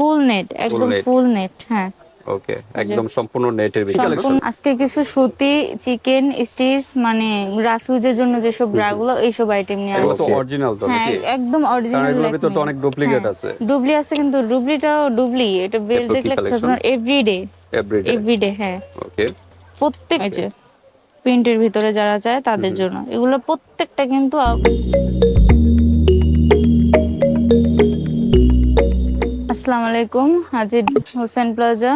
ফুল net একদম ফুল net হ্যাঁ। ওকে একদম সম্পূর্ণ নেটের কালেকশন আজকে কিছু সুতি চিকেন স্টিচ মানে রাফিউজের জন্য যেসব ব্রাগুলো এইসব আইটেম নিয়ে এগুলো তো আসছে অরিজিনাল তো হ্যাঁ নাকি? একদম অরিজিনাল এগুলোর ভিতর তো অনেক ডুপ্লিকেট আছে। ডুবলি আছে কিন্তু ডুবলিটাও ডুবলি এটা বেল দেখলে collection? আপনার এভরিডে এভরিডে এভরিডে হ্যাঁ। ওকে প্রত্যেক যে প্রিন্টের ভিতরে যারা চায় তাদের জন্য। এগুলো প্রত্যেকটা কিন্তু আসসালামু আলাইকুম Haji Hossain plaza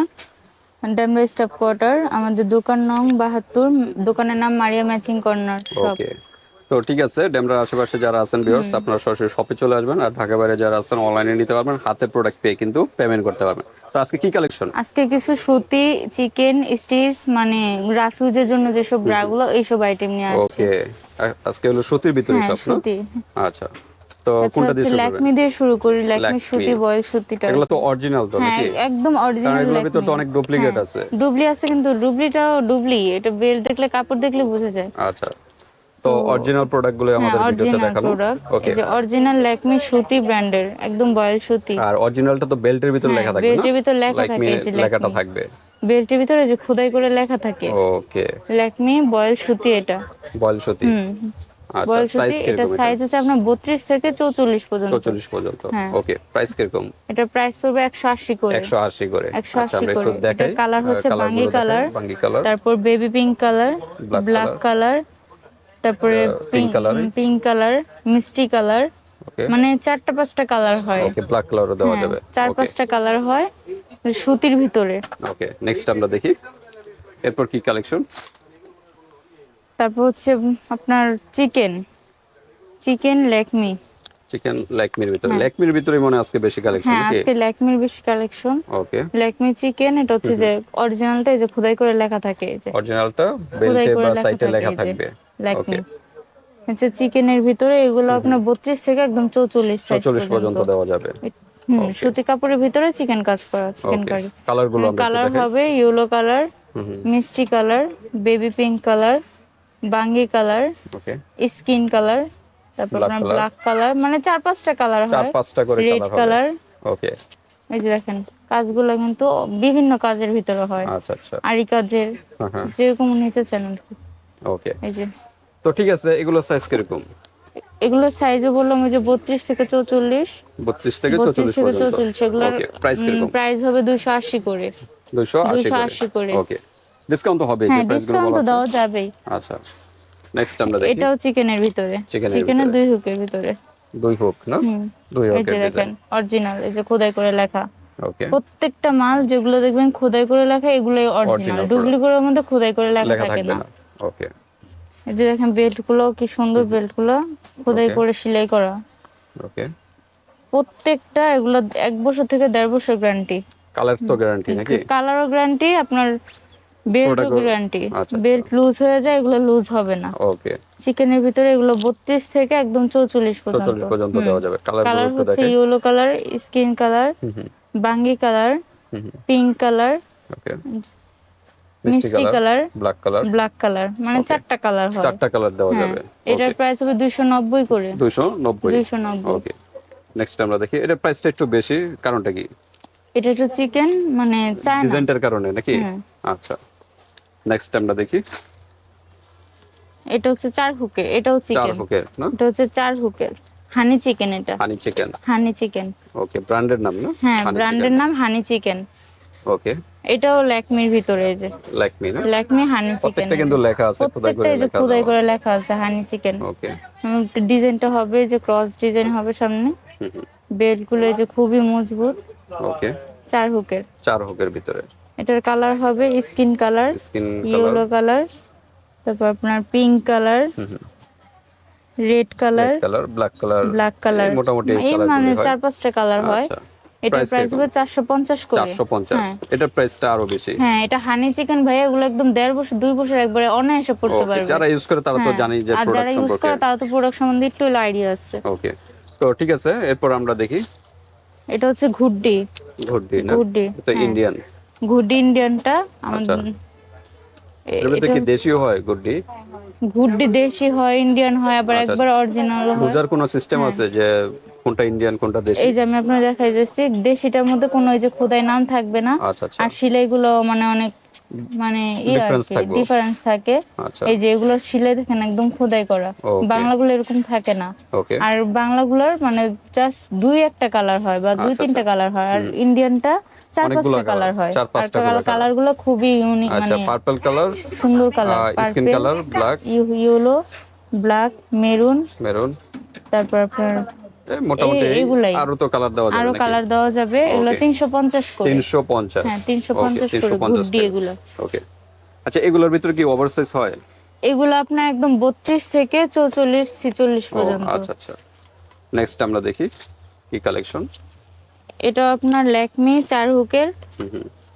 Demra staff quarter আমাদের দোকান নং বাহাত্তর দোকানের নাম মারিয়া ম্যাচিং কর্নার শপ। তো ঠিক আছে ডেমরার আশেপাশে যারা আছেন ভিউয়ার্স আপনারা সরাসরি শপে চলে আসবেন আর ঢাকা বাইরে যারা আছেন অনলাইনে নিতে পারবেন হাতে প্রোডাক্ট পেয়ে কিন্তু পেমেন্ট করতে পারবেন। তো আজকে কি কালেকশন আজকে কিছু সুতি চিকেন স্টিচ মানে রাফিউজের জন্য যেসব ব্রাগুলো এইসব আইটেম নিয়ে আসছে। ওকে আজকে হলো সুতির ভিতরে হ্যাঁ সব আচ্ছা। তো আচ্ছা কোনটা দিয়ে শুরু করবেন? ল্যাকমি দিয়ে শুরু করি ল্যাকমি। সুতি বয়েল সুতিটা। এগুলো তো অরিজিনাল তো হ্যাঁ নাকি? একদম অরিজিনাল ভিতর তো অনেক ডুপ্লিকেট আছে। ডুবলি আছে কিন্তু ডুবলিটাও ডুবলি। এটা বেল দেখলে কাপড় দেখলে বোঝা যায়। আচ্ছা তো অরিজিনাল প্রোডাক্টগুলো হ্যাঁ আমাদের ভিডিওতে দেখানো ওকে যে অরিজিনাল ল্যাকমি সুতি ব্র্যান্ডের একদম বয়েল সুতি। আর অরিজিনালটা তো বেল্টের ভিতর হ্যাঁ, লেখা থাকবে বেল্টের ভিতর লেখা থাকে, লেখাটা থাকবে। বেল্টের ভিতরে যে খোদাই করে লেখা থাকে। ওকে ল্যাকমি বয়েল সুতি এটা। বয়েল সুতি। আচ্ছা এটা সাইজ হচ্ছে আপনার বত্রিশ থেকে চৌচল্লিশ পর্যন্ত। 44 পর্যন্ত। ওকে প্রাইস কীরকম? এটা প্রাইস আশি করে। 180 করে। 180 আচ্ছা করে। দেখাই। হচ্ছে কালার বাঙ্গি colour, বাঙ্গি কালার তারপর baby pink colour black colour তারপরে pink colour পিঙ্ক কালার মিষ্টি কালার মানে চারটা পাঁচটা কালার হয়। ওকে ব্ল্যাক কালারও দেওয়া যাবে। চার পাঁচটা কালার হয় সুতির ভিতরে। ওকে নেক্সট আমরা দেখি। এরপর কি কালেকশন তারপর হচ্ছে আপনার চিকেন চিকেন ল্যাকমি চিকেন ল্যাকমির ভিতরে। ল্যাকমির ভিতরে মনে আজকে বেশি কালেকশন হ্যাঁ আজকে ল্যাকমির বেশি কালেকশন ওকে ল্যাকমি চিকেন এটা হচ্ছে যে অরিজিনালটা এই যে খোদাই করে লেখা থাকে এই যে অরিজিনালটা বেল্টে বা সাইটে লেখা থাকবে। ল্যাকমি আচ্ছা চিকেনের ভিতরে এগুলো আপনার বত্রিশ থেকে একদম চৌচল্লিশ সাইজ 44 পর্যন্ত। দেওয়া যাবে। হুম সুতি কাপড়ের ভিতরে চিকেন কাজ করা চিকেন কারি। কালারগুলো আমরা কালার হবে ইয়েলো কালার মিষ্টি কালার বেবি পিঙ্ক কালার বাঙ্গি কালার ওকে। স্কিন কালার তারপর আপনার ব্ল্যাক কালার মানে চার পাঁচটা কালার হয়। চার পাঁচটা করে কালার হবে। কালার। ওকে। এই যে দেখেন কাজগুলো কিন্তু বিভিন্ন কাজের ভিতরে হয়। আচ্ছা আচ্ছা। আরি কাজের হ্যাঁ হ্যাঁ। যেরকম নিতে চান ওকে। এই যে। তো ঠিক আছে এগুলো সাইজ কীরকম? এগুলো সাইজও বললাম ওই যে বত্রিশ থেকে চৌচল্লিশ। 32 থেকে বত্রিশ 44 থেকে পর্যন্ত। চৌচল্লিশ এগুলোর ওকে প্রাইস কীরকম? প্রাইস হবে দুশো আশি করে। 280 280 করে। ওকে। ডিসকাউন্ট তো হবে যে হ্যাঁ ডিসকাউন্ট তো। দেওয়া যাবেই। আচ্ছা নেক্সট আমরা দেখি। এটাও চিকেনের ভিতরে। চিকেনের দুই হুকের ভিতরে। দুই হোক না? দুই হুক এই দেখেন অরিজিনাল এই যে খোদাই করে লেখা। ওকে প্রত্যেকটা মাল যেগুলো দেখবেন খোদাই করে লেখা এগুলোই অরিজিনাল। ডুপ্লিকেটের মধ্যে খোদাই করে লেখা থাকে না। না। ওকে এই যে দেখেন বেল্টগুলো কি সুন্দর বেল্টগুলো খোদাই করে সেলাই করা। ওকে প্রত্যেকটা এগুলো এক বছর থেকে দেড় বছর গ্যারান্টি কালার তো গ্যারান্টি নাকি? কালারও গ্যারান্টি আপনার Product- গ্যারান্টি। বেল্ট লুজ হয়ে যায় এগুলো লুজ হবে না। ওকে। চিকেনের ভিতরে এগুলো বত্রিশ থেকে একদম চৌচল্লিশ পর্যন্ত। 44 পর্যন্ত দেওয়া যাবে। কালার হচ্ছে ইয়েলো কালার স্কিন কালার বাঙ্গি কালার পিঙ্ক কালার ওকে। মিষ্টি colour black colour black colour মানে চারটা কালার হয়। চারটা কালার দেওয়া হ্যাঁ। যাবে। এটার প্রাইস হবে দুইশো নব্বই করে। 290 দুইশো নব্বই। ওকে নেক্সট আমরা দেখি এটার প্রাইসটা একটু বেশি কারণটা কি? এটা একটু চিকেন মানে চায় না ডিজাইনটার কারণে নাকি? হ্যাঁ। আচ্ছা। নেক্সট আমরা দেখি। এটা হচ্ছে চার হুকের এটাও চার চিকেন হুকের না? এটা হচ্ছে চার হুকের। হানি চিকেন এটা। হানি চিকেন হানি চিকেন ওকে ব্র্যান্ডের নাম না? হ্যাঁ ব্র্যান্ডের নাম হানি চিকেন ওকে এটাও ল্যাকমির ভিতরে এই যে। লাইকমি না? ল্যাকমি হানি চিকেন প্রত্যেকটা কিন্তু লেখা আছে খোদাই করে লেখা খোদাই করে লেখা আছে হানি চিকেন ওকে ডিজাইনটা হবে যে ক্রস ডিজাইন হবে সামনে। বেল্টগুলো এই যে খুবই মজবুত। ওকে চার হুকের। চার হুকের ভিতরে। এটার কালার হবে skin colour skin yellow colour তারপর আপনার pink colour red colour colour black colour black colour মোটামুটি এই মানে চার পাঁচটা কালার হয়। এটার প্রাইস হবে চারশো পঞ্চাশ করে। চারশো পঞ্চাশ। এটার প্রাইসটা আরও বেশি। হ্যাঁ এটা হানি চিকেন ভাই এগুলো একদম দেড় বছর দুই বছর একবারে অনায়াসে পড়তে পারবে। যারা ইউজ করে তারা তো হ্যাঁ, জানি যে আর যারা ইউজ করে তারা তো প্রোডাক্ট সম্বন্ধে একটু আইডিয়া আছে। ওকে তো ঠিক আছে এরপর আমরা দেখি। এটা হচ্ছে ঘুড্ডি। ঘুরডি না? ঘুড্ডি তো ইন্ডিয়ান ঘুড্ডি ইন্ডিয়ানটা আমাদের এ- এর ভিতরে কি দেশীয় হয় গুড্ডি? গুড্ডি দেশি হয় ইন্ডিয়ান হয় আবার আচ্ছা, একবার অরিজিনাল হয়। বুঝার কোনো সিস্টেম হ্যাঁ। আছে যে কোনটা ইন্ডিয়ান কোনটা দেশি? এই যে আমি আপনার দেখাই যাচ্ছি দেশিটার মধ্যে কোনো ওই যে খোদাই নাম থাকবে না। আচ্ছা আচ্ছা। আর সেলাইগুলো মানে অনেক মানে ইয়ে আর Difference কি থাকবে। ডিফারেন্স থাকে। আচ্ছা। এই যে এগুলো সিলাই দেখেন একদম খোদাই করা। বাংলাগুলো এরকম থাকে না। আর বাংলাগুলোর মানে জাস্ট দুই একটা কালার হয় বা দুই তিনটা। কালার হয়। আর ইন্ডিয়ানটা চার পাঁচটা কালার হয়। চার পাঁচটা কালারগুলো খুবই ইউনিক আচ্ছা মানে পার্পল কালার সুন্দর colour skin colour black yellow black maroon maroon তারপর আপনার মোটামুটি আরও তো কালার দেওয়া যাবে আরও কালার দেওয়া যাবে এগুলো Okay. তিনশো পঞ্চাশ করে। তিনশো পঞ্চাশ। হ্যাঁ তিনশো পঞ্চাশ করে গুড্ডি এগুলো। ওকে আচ্ছা এগুলোর ভিতরে কি ওভার সাইজ হয়? এগুলো আপনার একদম বত্রিশ থেকে চৌচল্লিশ ছিচল্লিশ ও, পর্যন্ত। আচ্ছা আচ্ছা। নেক্সট আমরা দেখি কি কালেকশন এটা আপনার ল্যাকমি চার হুকের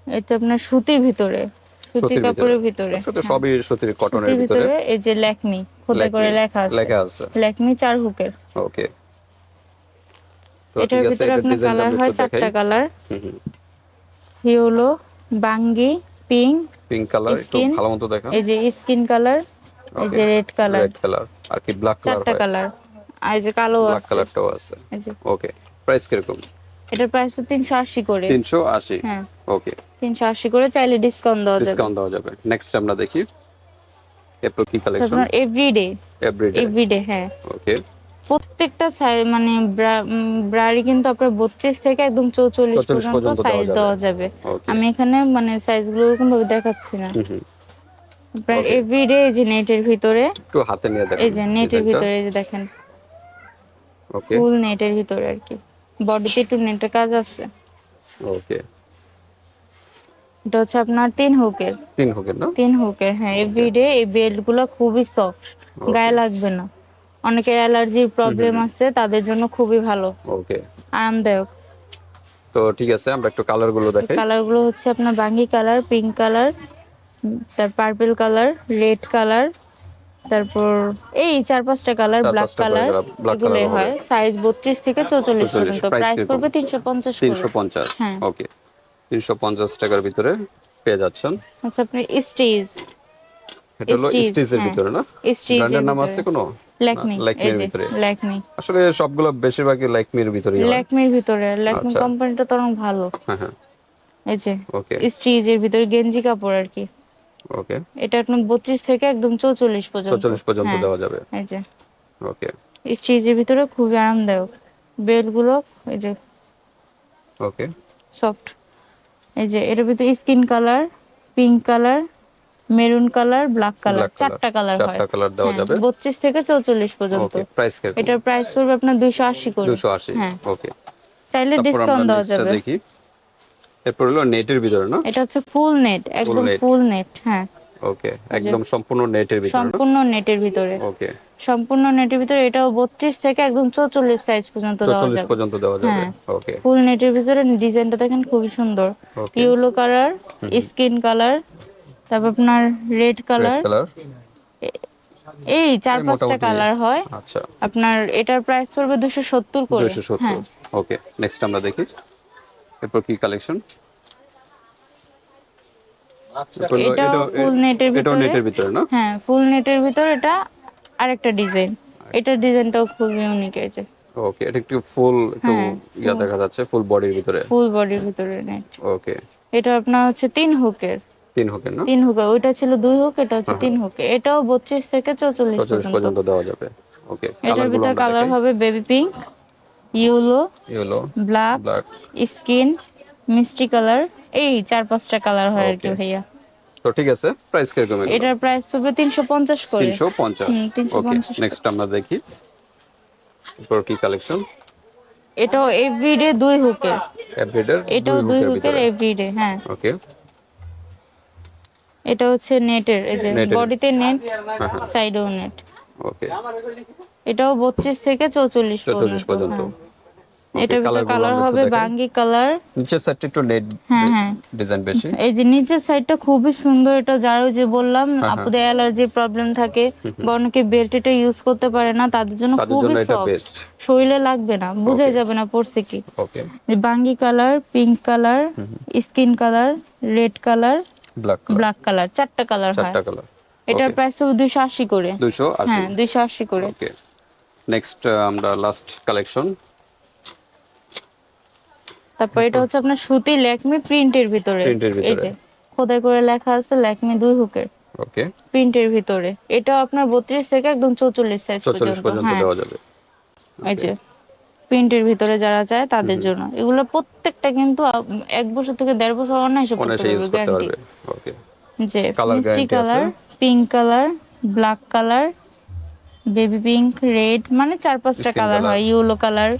এটা আপনার সুতির ভিতরে সুতি সুতির কাপড়ের ভিতরে। আচ্ছা সবই সুতির কটনের ভিতরে। এই যে ল্যাকমি খোদাই করে লেখা আছে। লেখা আছে। ল্যাকমি চার হুকের ওকে এটার ভিতরে আপনার কালার হয় চারটা কালার ইয়েলো বাঙ্গি পিঙ্ক পিঙ্ক কালার একটু ভালো মতো দেখা এই যে স্কিন কালার এই যে রেড কালার রেড কালার আর কি ব্ল্যাক কালার চারটা কালার আর এই যে কালো ব্ল্যাক কালারটাও আছে। ওকে প্রাইস কীরকম? এটার প্রাইস তিনশো আশি করে। তিনশো আশি? হ্যাঁ। ওকে তিনশো আশি করে চাইলে ডিসকাউন্ট দেওয়া যাবে। ডিসকাউন্ট দেওয়া যাবে। নেক্সট আমরা দেখি এরপর কি কালেকশন এভরিডে এভরিডে এভরিডে হ্যাঁ। ওকে প্রত্যেকটা সাইজ মানে ব্রাড়ি কিন্তু আপনার বত্রিশ থেকে একদম চৌচল্লিশ পর্যন্ত সাইজ দেওয়া যাবে। আমি এখানে মানে সাইজগুলো ওরকম ভাবে দেখাচ্ছি না। প্রায় এভরিডে এই যে নেটের ভিতরে একটু হাতে নিয়ে দেখেন এই যে নেটের ভিতরে এই যে দেখেন। ওকে ফুল নেটের ভিতরে আর কি। বডিতে একটু নেটের কাজ আছে। ওকে এটা হচ্ছে আপনার তিন হুকের তিন হোকের না? তিন হুকের হ্যাঁ এভরিডে এই বেল্টগুলো খুবই সফট গায়ে লাগবে না। অনেকের অ্যালার্জির প্রবলেম আছে তাদের জন্য খুবই ভালো। ওকে। আরামদায়ক। তো ঠিক আছে আমরা একটু কালারগুলো দেখাই। কালারগুলো হচ্ছে আপনার বাঙ্গি কালার পিঙ্ক কালার তার পার্পল কালার রেড কালার তারপর এই চার পাঁচটা কালার ব্ল্যাক কালার এগুলোই হয়। সাইজ বত্রিশ থেকে চৌচল্লিশ 44 পর্যন্ত। প্রাইস? পড়বে তিনশো পঞ্চাশ হ্যাঁ। ওকে। তিনশো পঞ্চাশ টাকার ভিতরে পেয়ে যাচ্ছেন। আচ্ছা আপনি স্টিজ এটা হলো স্টিজের হ্যাঁ। ভিতরে না? স্টিজ ব্র্যান্ডের নাম আছে কোনো? ল্যাকমি যে ভিতরে। ল্যাকমি। আসলে সবগুলো বেশিরভাগই লাইকমির ভিতরেই হয়। ল্যাকমির ভিতরে ল্যাকমি। কোম্পানিটা তো অনেক ভালো। হ্যাঁ হ্যাঁ। এই যে ওকে। স্টিজের ভিতরে গেঞ্জি কাপড় আর কি। ওকে। এটা আপনার বত্রিশ থেকে একদম চৌচল্লিশ পর্যন্ত। চল্লিশ পর্যন্ত হ্যাঁ, দেওয়া যাবে। এই যে। ওকে। স্টিচের ভিতরে খুবই আরামদায়ক। বেল্টগুলো এই যে। ওকে। সফট। এই যে এটার ভিতরে skin colour pink colour maroon colour black colour চারটা কালার হয়। চারটা কালার দেওয়া যাবে। বত্রিশ থেকে চৌচল্লিশ পর্যন্ত। ওকে প্রাইস এটার প্রাইস পড়বে আপনার দুইশো আশি করে। দুশো আশি হ্যাঁ। ওকে চাইলে ডিসকাউন্ট দেওয়া যাবে। দেখি। এরপর হলো নেটের ভিতরে না? এটা হচ্ছে ফুল নেট একদম ফুল নেট হ্যাঁ। ওকে একদম সম্পূর্ণ নেটের ভিতরে সম্পূর্ণ নেটের ভিতরে। ওকে সম্পূর্ণ নেটের ভিতরে এটাও বত্রিশ থেকে একদম চৌচল্লিশ সাইজ পর্যন্ত দেওয়া যাবে। পর্যন্ত দেওয়া যাবে। হ্যাঁ। ওকে ফুল নেটের ভিতরে ডিজাইনটা দেখেন খুবই সুন্দর। Okay yellow colour skin colour তারপর আপনার রেড কালার কালার এই চার পাঁচটা কালার হয়। আচ্ছা। আপনার এটার প্রাইস পড়বে দুশো সত্তর করে। দুইশো সত্তর। হ্যাঁ। ওকে নেক্সট আমরা দেখি। এরপর কি কালেকশন এটাও ফুল নেটের ভিতরে। নেটের ভিতরে না? হ্যাঁ ফুল নেটের ভিতরে এটা আরেকটা ডিজাইন এটার ডিজাইনটাও খুব ইউনিক আছে ওকে এটা একটু ফুল একটু হ্যাঁ, ইয়া দেখা যাচ্ছে ফুল বডির ভিতরে। ফুল বডির ভিতরে নেট ওকে এটা আপনার হচ্ছে তিন হুকের তিন হোকের না? তিন হুকে ওইটা ছিল দুই হুক এটা হচ্ছে তিন হুকে। এটাও বত্রিশ থেকে চৌচল্লিশ পর্যন্ত। দেওয়া যাবে। ওকে এটার ভিতরে কালার হবে baby pink yellow yellow black black. Skin মিষ্টি কালার। এই চার পাঁচটা কালার হয় আর কি ভাইয়া। তো ঠিক আছে প্রাইস এগুলো? এটার প্রাইস তিনশো পঞ্চাশ করে। তিনশো পঞ্চাশ। 350 ওকে নেক্সট আমরা দেখি। এরপর কি কালেকশন এটাও এভরিডে দুই হুকের। এভরিডের এটাও দুই হুকের এভরিডে হ্যাঁ। ওকে। এটা হচ্ছে নেটের এই যে বডিতে নেট হ্যাঁ হ্যাঁ। সাইডেও নেট। ওকে। এটাও বত্রিশ থেকে চৌচল্লিশ চল্লিশ পর্যন্ত। হ্যাঁ। এটার ভিতরে কালার হবে বাঙ্গি কালার নিচের সাইডটা একটু নেট হ্যাঁ হ্যাঁ। ডিজাইন বেশি। এই যে নিচের সাইডটা খুবই সুন্দর এটা যারা ওই যে বললাম আপুদের অ্যালার্জি প্রবলেম থাকে বা অনেকে বেল্ট এটা ইউজ করতে পারে না তাদের জন্য খুবই সফট শরীরে লাগবে না বোঝাই যাবে না পড়ছে কি। ওকে বাঙ্গি colour pink colour skin colour red colour black colour black colour চারটা কালার হয়। চারটা কালার এটার প্রাইস হবে দুইশো আশি করে। দুশো আশি? হ্যাঁ দুইশো আশি করে। ওকে নেক্সট আমরা লাস্ট কালেকশন তারপর এটা হচ্ছে আপনার সুতি ল্যাকমি প্রিন্টের ভিতরে। এই যে খোদাই করে লেখা আছে ল্যাকমি দুই হুকের। ওকে প্রিন্টের ভিতরে। এটা আপনার বত্রিশ থেকে একদম চৌচল্লিশ সাইজ চল্লিশ পর্যন্ত। পর্যন্ত হ্যাঁ। দেওয়া যাবে। এই যে প্রিন্টের ভিতরে যারা চায় তাদের জন্য। এগুলো প্রত্যেকটা কিন্তু এক বছর থেকে দেড় বছর অনায়াসে করতে পারবে। ওকে যে মিষ্টি colour pink colour black colour baby pink red মানে চার পাঁচটা কালার হয় ইয়েলো কালার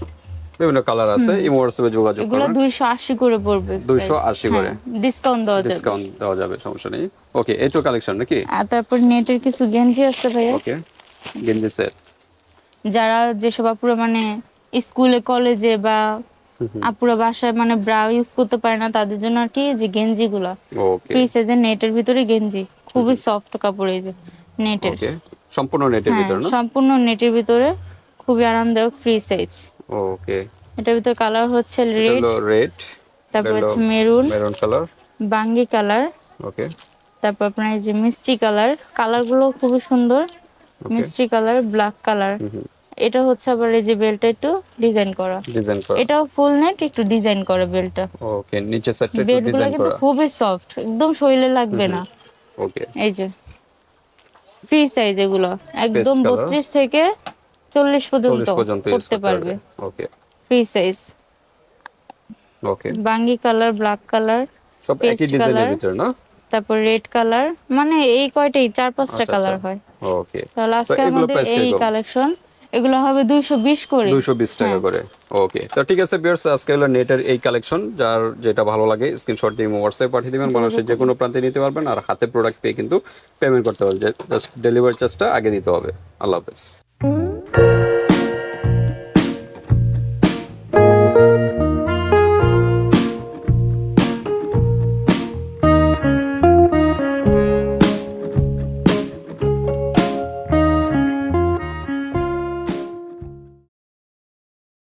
বিভিন্ন কালার আছে ইমো হোয়াটসঅ্যাপে যোগাযোগ এগুলো করবেন দুইশো আশি করে পড়বে 280 করে। ডিসকাউন্ট দেওয়া যাবে। ডিসকাউন্ট দেওয়া যাবে সমস্যা নেই। ওকে এই তো কালেকশন নাকি? আর তারপর নেটের কিছু গেঞ্জি আছে ভাইয়া। ওকে গেঞ্জি সেট যারা যেসব আপুরা মানে স্কুলে কলেজে বা আপুরা বাসায় মানে ব্রা ইউজ করতে পারে না তাদের জন্য আর কি যে গেঞ্জি গুলা ফ্রি সাইজের নেটের ভিতরে গেঞ্জি খুবই সফট কাপড় এই যে নেটের। সম্পূর্ণ নেটের হ্যাঁ ভিতর না? সম্পূর্ণ নেটের ভিতরে খুবই আরামদায়ক ফ্রি সাইজ ওকে এটার ভিতরে কালার হচ্ছে রেড রেড তারপর হচ্ছে মেরুন মেরুন কালার বাঙ্গি কালার ওকে তারপর আপনার এই যে মিষ্টি কালার কালারগুলো খুবই সুন্দর। মিষ্টি কালার ব্ল্যাক কালার এটা হচ্ছে আবার এই যে বেলটা একটু ডিজাইন করা। ডিজাইন করা। এটাও ফুল নেট একটু ডিজাইন করা বেলটা। ওকে নিচে সাইডটা একটু ডিজাইন করা। খুবই সফট একদম শরীরে লাগবে না। ওকে এই যে ফ্রি সাইজ এগুলো একদম colour। বত্রিশ থেকে চল্লিশ পর্যন্ত করতে পারবে। ওকে ফ্রি সাইজ ওকে বাঙ্গি কালার ব্ল্যাক কালার সব একই ডিজাইনের ভিতর না? তারপর রেড কালার মানে এই কয়টাই চার পাঁচটা আচ্ছা, কালার আচ্ছা। হয়। ওকে তাহলে আজকে আমাদের এই কালেকশন এগুলো হবে দুইশো বিশ করে। দুইশো বিশ টাকা হ্যাঁ। করে। ওকে। তো ঠিক আছে ভিউয়ার্স আজকে হলো নেটের এই কালেকশন যার যেটা ভালো লাগে স্ক্রিনশট দিয়ে হোয়াটসঅ্যাপে পাঠিয়ে দিবেন। বাংলাদেশের যে কোনো প্রান্তে নিতে পারবেন আর হাতে প্রোডাক্ট পেয়ে কিন্তু পেমেন্ট করতে পারবেন। জাস্ট ডেলিভারি চার্জটা আগে দিতে হবে। আল্লাহ হাফেজ।